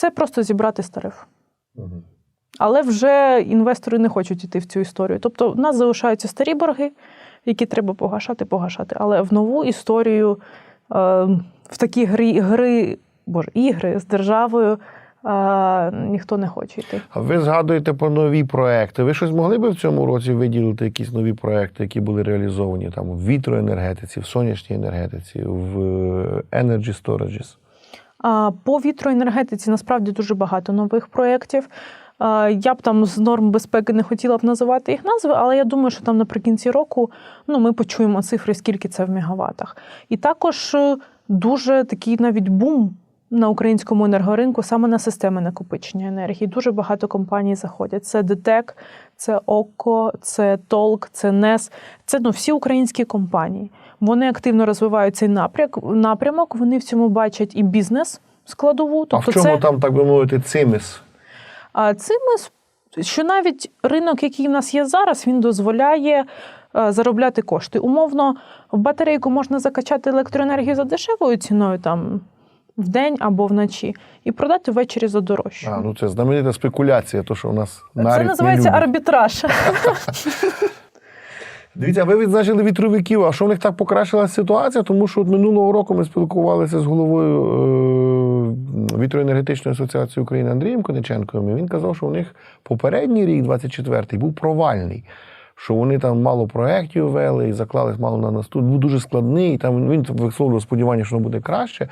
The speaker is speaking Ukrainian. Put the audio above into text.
Все просто зібрати з тарифу. Але вже інвестори не хочуть йти в цю історію. Тобто, в нас залишаються старі борги, які треба погашати, погашати. Але в нову історію, е, в такі гри, гри боже, ігри з державою е, ніхто не хоче йти. А ви згадуєте про нові проекти. Ви щось могли би в цьому році виділити якісь нові проекти, які були реалізовані там в вітроенергетиці, в сонячній енергетиці, в е, Energy Storages? По вітроенергетиці насправді дуже багато нових проєктів. Я б там з норм безпеки не хотіла б називати їх назви, але я думаю, що там наприкінці року ну, ми почуємо цифри, скільки це в мегаватах. І також е, дуже такий навіть бум на українському енергоринку саме на системи накопичення енергії. Дуже багато компаній заходять. Це ДТЕК, це ОККО, це ТОЛК, це НЕС. Це ну, всі українські компанії. Вони активно розвивають цей напрямок. напрямок. Вони в цьому бачать і бізнес складову. а Тобто в чому це там, так би мовити, цимис? а цим ми с- що навіть ринок, який в нас є зараз, він дозволяє е, заробляти кошти. Умовно, в батарейку можна закачати електроенергію за дешевою ціною там в день або вночі, і продати ввечері за дорожчу. А, ну це знаменита спекуляція, то що у нас Це називається не арбітраж. Дивіться, ви відзначили вітровиків. А що в них так покращилася ситуація? Тому що от минулого року ми спілкувалися з головою е, вітроенергетичної асоціації України Андрієм Кониченковим. і Він казав, що у них попередній рік, 24-й, був провальний. Що вони там мало проєктів вели і заклались мало на наступ. Був дуже складний. і Там він висловлював сподівання, що воно буде краще.